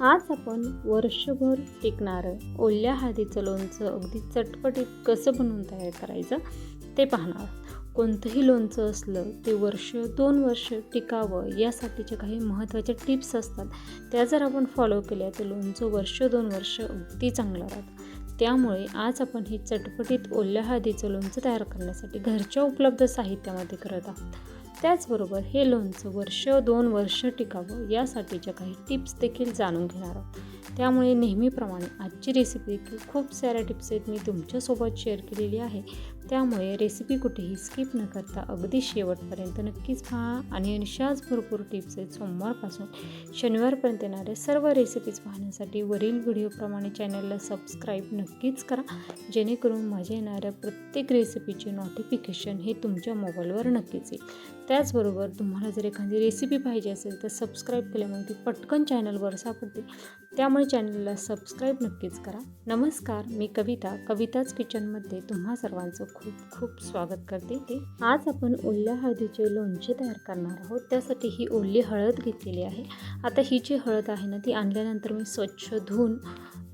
आज आपण वर्षभर टिकणारं ओल्या हळदीचं लोणचं अगदी चटपटीत कसं बनवून तयार करायचं ते पाहणार कोणतंही लोणचं असलं ते वर्ष दोन वर्ष टिकावं यासाठीच्या काही महत्त्वाच्या टिप्स असतात. त्या जर आपण फॉलो केल्या तर लोणचं वर्ष दोन वर्ष अगदी चांगलं राहतं. त्यामुळे आज आपण हे चटपटीत ओल्या हळदीचं लोणचं तयार करण्यासाठी घरच्या उपलब्ध साहित्यामध्ये करत आहोत. त्याचबरोबर हे लोणचं वर्ष दोन वर्ष टिकावं यासाठीच्या काही टिप्स देखील जाणून घेणार आहोत. त्यामुळे नेहमीप्रमाणे आजची रेसिपी देखील खूप साऱ्या टिप्स आहेत मी तुमच्यासोबत शेअर केलेली आहे. त्यामुळे रेसिपी कुठेही स्किप न करता अगदी शेवटपर्यंत नक्कीच पहा. आणि अशाच भरपूर टिप्स आहेत. सोमवारपासून शनिवारपर्यंत येणाऱ्या सर्व रेसिपीज पाहण्यासाठी वरील व्हिडिओप्रमाणे चॅनलला सबस्क्राईब नक्कीच करा. जेणेकरून माझ्या येणाऱ्या प्रत्येक रेसिपीचे नोटिफिकेशन हे तुमच्या मोबाईलवर नक्कीच येईल. त्याचबरोबर तुम्हाला जर एखादी रेसिपी पाहिजे असेल तर सबस्क्राईब केल्यामुळे ती पटकन चॅनलवर सापडते. त्यामुळे चॅनलला सबस्क्राईब नक्कीच करा. नमस्कार मी कविता. कविताच किचनमध्ये तुम्हा सर्वांचं खूप खूप स्वागत करते ते आज आपण ओल्या हळदीचे लोणचे तयार करणार आहोत. त्यासाठी ही ओली हळद घेतलेली आहे. आता ही जी हळद आहे ना ती आणल्यानंतर मी स्वच्छ धुवून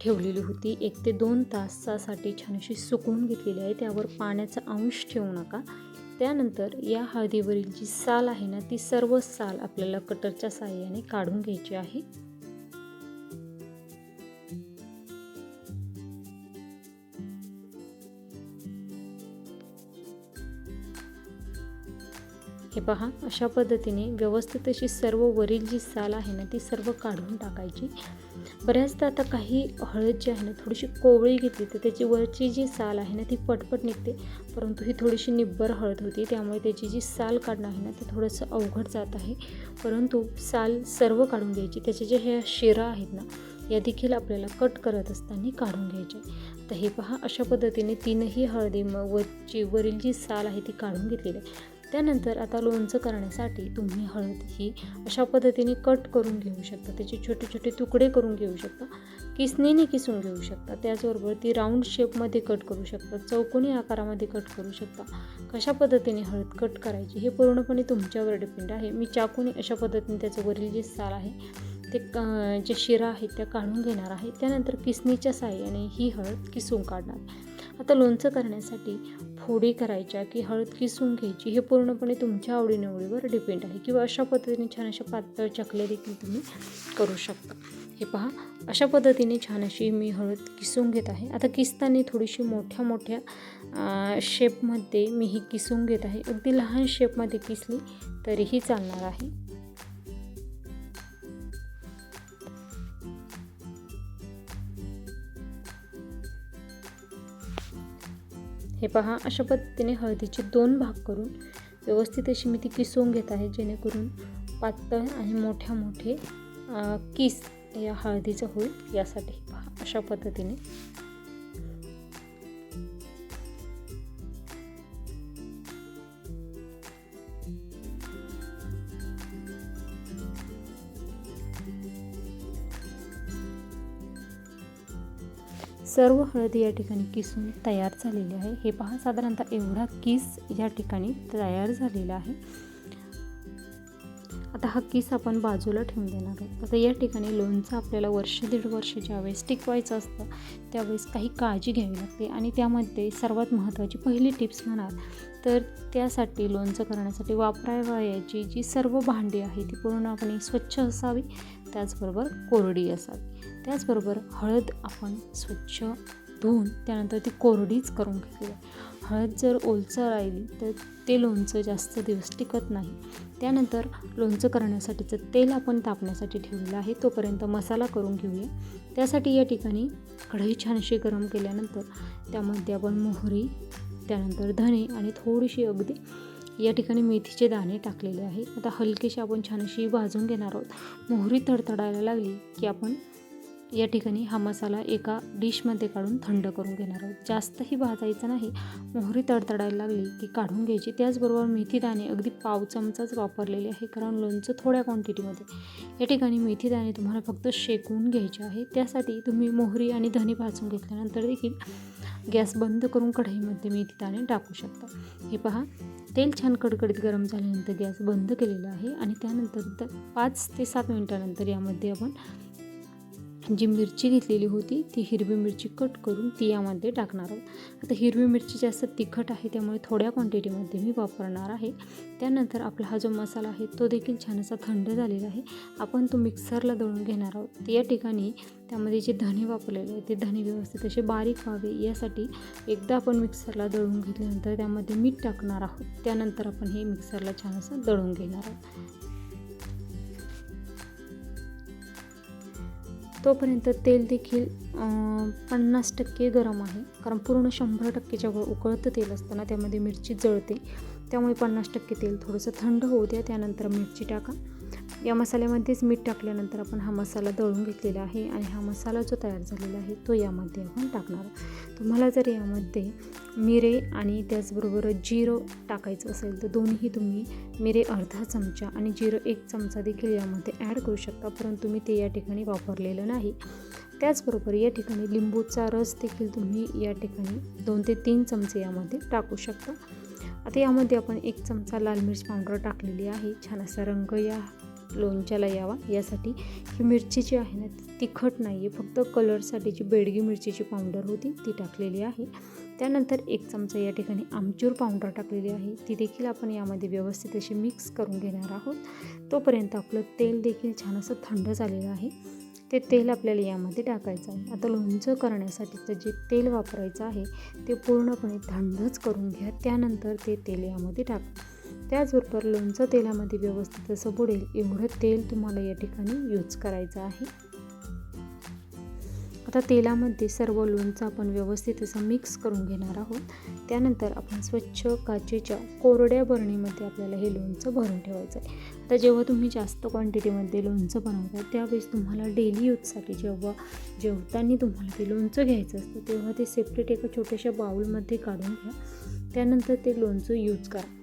ठेवलेली होती. एक ते दोन तासासाठी छान अशी सुकवून घेतलेली आहे. त्यावर पाण्याचा अंश ठेवू नका. त्यानंतर या हळदीवरील जी साल आहे ना ती सर्व साल आपल्याला कटरच्या साहाय्याने काढून घ्यायची आहे. हे पहा अशा पद्धतीने व्यवस्थित अशी सर्व वरील जी साल आहे ना ती सर्व काढून टाकायची. बऱ्याचदा आता काही हळद जी आहे ना थोडीशी कोवळी घेतली तर त्याची वरची जी साल आहे ना ती पटपट निघते. परंतु ही थोडीशी निब्बर हळद होती त्यामुळे त्याची जी साल काढणं आहे ना ते थोडंसं अवघड जात आहे. परंतु साल सर्व काढून घ्यायची. त्याचे जे ह्या शिरा आहेत ना या देखील आपल्याला कट करत असताना काढून घ्यायचे. तर हे पहा अशा पद्धतीने तीनही हळदी मग वरची वरील जी साल आहे ती काढून घेतलेली आहे. त्यानंतर आता लोणचं करण्यासाठी तुम्ही हळद ही अशा पद्धतीने कट करून घेऊ शकता. त्याचे छोटे छोटे तुकडे करून घेऊ शकता. किसणीने किसून घेऊ शकता. त्याचबरोबर ती राऊंड शेपमध्ये कट करू शकता. चौकोनी आकारामध्ये कट करू शकता. कशा पद्धतीने हळद कट करायची हे पूर्णपणे तुमच्यावर डिपेंड आहे. मी चाकूने अशा पद्धतीने त्याचं वरील जे साल आहे ते जे शिरा आहे त्या काढून घेणार आहे. त्यानंतर किसणीच्या साह्याने ही हळद किसून काढणार. आता लोणचं करण्यासाठी फोडी करायच्या की हळद किसून घ्यायची हे पूर्णपणे तुमच्या आवडीनिवडीवर डिपेंड आहे किंवा अशा पद्धतीने छान अशा पातळ चकल्या देखील तुम्ही करू शकता. हे पहा अशा पद्धतीने छान अशी मी हळद किसून घेत आहे. आता किसताना थोडीशी मोठ्या मोठ्या शेपमध्ये मी ही किसून घेत आहे. अगदी लहान शेपमध्ये किसली तरीही चालणार आहे. हे पहा अशा पद्धतीने हळदीचे दोन भाग करून व्यवस्थित अशी मी ती किसवून घेत आहे जेणेकरून पातळ आणि मोठ्या मोठे किस या हळदीचं होईल यासाठी पहा अशा पद्धतीने. सर्व हळदी या ठिकाणी किसून तयार झालेली आहे. हे पहा साधारणतः एवढा किस या ठिकाणी तयार झालेला आहे. आता हा किस आपण बाजूला ठेवून देणार आहोत आता या ठिकाणी लोणचं आपल्याला वर्ष दीड वर्ष ज्यावेळेस टिकवायचं असतं त्यावेळेस काही काळजी घ्यावी लागते. आणि त्यामध्ये सर्वात महत्त्वाची पहिली टिप्स म्हणाल तर त्यासाठी लोणचं करण्यासाठी वापरावयाची जी सर्व भांडी आहे ती पूर्णपणे स्वच्छ असावी त्याचबरोबर कोरडी असावी. त्याचबरोबर हळद आपण स्वच्छ धुवून त्यानंतर ती कोरडीच करून घेतली हळद जर ओलसर राहिली तर ते लोणचं जास्त दिवस टिकत नाही. त्यानंतर लोणचं करण्यासाठीचं तेल आपण तापण्यासाठी ठेवलेलं आहे तोपर्यंत मसाला करून घेऊया. त्यासाठी या ठिकाणी कढई छानशी गरम केल्यानंतर त्यामध्ये आपण मोहरी त्यानंतर धणे आणि थोडीशी अगदी या ठिकाणी मेथीचे दाणे टाकलेले आहे. आता हलकेशी आपण छानशी भाजून घेणार आहोत. मोहरी तडतडायला लागली की आपण या ठिकाणी हा मसाला एका डिशमध्ये काढून थंड करून घेणार आहोत. जास्तही भाजायचा नाही मोहरी तडतडायला लागली की काढून घ्यायची. त्याचबरोबर मेथी दाणे अगदी पाव चमचाच वापरलेले आहे कारण लोणचं थोड्या क्वांटिटीमध्ये या ठिकाणी मेथी दाणे तुम्हाला फक्त शेकवून घ्यायचे आहे. त्यासाठी तुम्ही मोहरी आणि धने भाजून घेतल्यानंतर देखील गॅस बंद करून कढईमध्ये मेथी दाणे टाकू शकता. हे पहा तेल छान कडकडीत गरम झाल्यानंतर गॅस बंद केलेला आहे आणि त्यानंतर पाच ते सात मिनटानंतर यामध्ये आपण जी मिरची घेतलेली होती ती हिरवी मिरची कट करून ती यामध्ये टाकणार आहोत. आता हिरवी मिरची जास्त तिखट आहे त्यामुळे थोड्या क्वांटिटीमध्ये मी वापरणार आहे. त्यानंतर आपला हा जो मसाला आहे तो देखील छान असा थंड झालेला आहे. आपण तो मिक्सरला दळून घेणार आहोत. या ठिकाणी त्यामध्ये जे धणे वापरलेले आहे ते धणे व्यवस्थित असे बारीक व्हावे. यासाठी एकदा आपण मिक्सरला दळून घेतल्यानंतर त्यामध्ये मीठ टाकणार आहोत. त्यानंतर आपण हे मिक्सरला छान असं दळून घेणार आहोत. तोपर्यंत तेल देखील पन्नास टक्के गरम आहे. कारण पूर्ण शंभर टक्केच्या वर उकळतं तेल असताना त्यामध्ये मिरची जळते. त्यामुळे पन्नास टक्के तेल थोडंसं थंड होऊ द्या. त्यानंतर मिरची टाका. या मसाल्यामध्येच मीठ टाकल्यानंतर आपण हा मसाला दळून घेतलेला आहे. आणि हा मसाला जो तयार झालेला आहे तो यामध्ये आपण टाकणार तुम्हाला जर यामध्ये मिरे आणि त्याचबरोबर जिरं टाकायचं असेल तर दोन्ही तुम्ही मिरे अर्धा चमचा आणि जिरं एक चमचा देखील यामध्ये ॲड करू शकता परंतु मी ते या ठिकाणी वापरलेलं नाही. त्याचबरोबर या ठिकाणी लिंबूचा रस देखील तुम्ही या ठिकाणी दोन ते तीन चमचे यामध्ये टाकू शकता. आता यामध्ये आपण एक चमचा लाल मिरच पावडर टाकलेली आहे. छान असा रंग या लोणच्याला यावा. यासाठी ही मिरची जी आहे ना ती तिखट नाही आहे फक्त कलरसाठी जी बेडगी मिरचीची पावडर होती ती टाकलेली आहे. त्यानंतर एक चमचा या ठिकाणी आमचूर पावडर टाकलेली आहे. ती देखील आपण यामध्ये व्यवस्थित अशी मिक्स करून घेणार आहोत. तोपर्यंत आपलं तेल देखील छान असं थंड झालेलं आहे. ते तेल आपल्याला यामध्ये टाकायचं आहे. आता लोणचं करण्यासाठीचं जे तेल वापरायचं आहे ते पूर्णपणे थंडच करून घ्या. त्यानंतर ते तेल यामध्ये टाका. त्याचबरोबर लोणचं तेलामध्ये व्यवस्थित असं बुडेल एवढं तेल तुम्हाला या ठिकाणी यूज करायचं आहे. आता तेलामध्ये सर्व लोणचं आपण व्यवस्थित असं मिक्स करून घेणार आहोत. त्यानंतर आपण स्वच्छ काचेच्या कोरड्या बरणीमध्ये आपल्याला हे लोणचं भरून ठेवायचं आहे आता जेव्हा तुम्ही जास्त क्वांटिटीमध्ये लोणचं बनवता त्यावेळेस तुम्हाला डेली यूजसाठी जेव्हा जेवताना तुम्हाला ते लोणचं घ्यायचं असतं तेव्हा ते सेपरेट एका छोट्याशा बाऊलमध्ये काढून घ्या. त्यानंतर ते लोणचं यूज करा.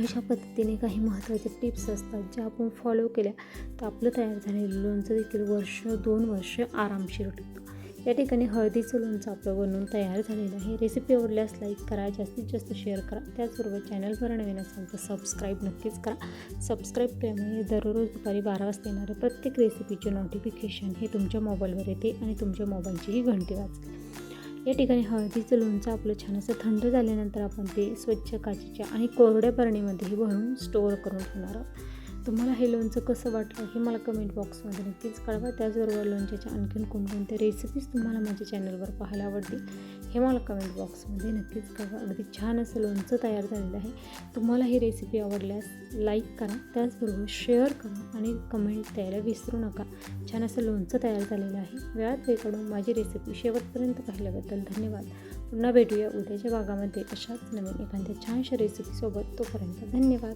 अशा पद्धतीने काही महत्त्वाचे टिप्स असतात ज्या आपण फॉलो केल्या तर आपलं तयार झालेलं लोणचं देखील वर्ष दोन वर्ष आरामशीर टिकतं. या ठिकाणी हळदीचं लोणचं आपलं बनवून तयार झालेलं आहे. रेसिपी आवडल्यास लाईक करा जास्तीत जास्त शेअर करा. त्याचबरोबर चॅनलवर नवीन असाल तर सबस्क्राईब नक्कीच करा. सबस्क्राईब केल्यामुळे दररोज दुपारी बारा वाजता येणाऱ्या प्रत्येक रेसिपीचे नोटिफिकेशन हे तुमच्या मोबाईलवर येते आणि तुमच्या मोबाईलचीही घंटी वाजते. या ठिकाणी हळदीचं लोणचं आपलं छान असं थंड झाल्यानंतर आपण ते स्वच्छ काचेच्या आणि कोरड्या बरणीमध्येही भरून स्टोअर करून ठेवणार आहोत. तुम्हाला हे लोणचं कसं वाटलं हे मला कमेंट बॉक्समध्ये नक्कीच कळवा. त्याचबरोबर लोणच्याच्या आणखीन कोणकोणत्या रेसिपीज तुम्हाला माझ्या चॅनलवर पाहायला आवडतील हे मला कमेंट बॉक्समध्ये नक्कीच कळवा अगदी छान असं लोणचं तयार झालेलं आहे. तुम्हाला ही रेसिपी आवडल्यास लाईक करा. त्याचबरोबर शेअर करा आणि कमेंट द्यायला विसरू नका. छान असं लोणचं तयार झालेलं आहे. वेळात वेळकडून माझी रेसिपी शेवटपर्यंत पाहिल्याबद्दल धन्यवाद. पुन्हा भेटूया उद्याच्या भागामध्ये अशाच नवीन एखाद्या छानशा रेसिपीसोबत तोपर्यंत धन्यवाद.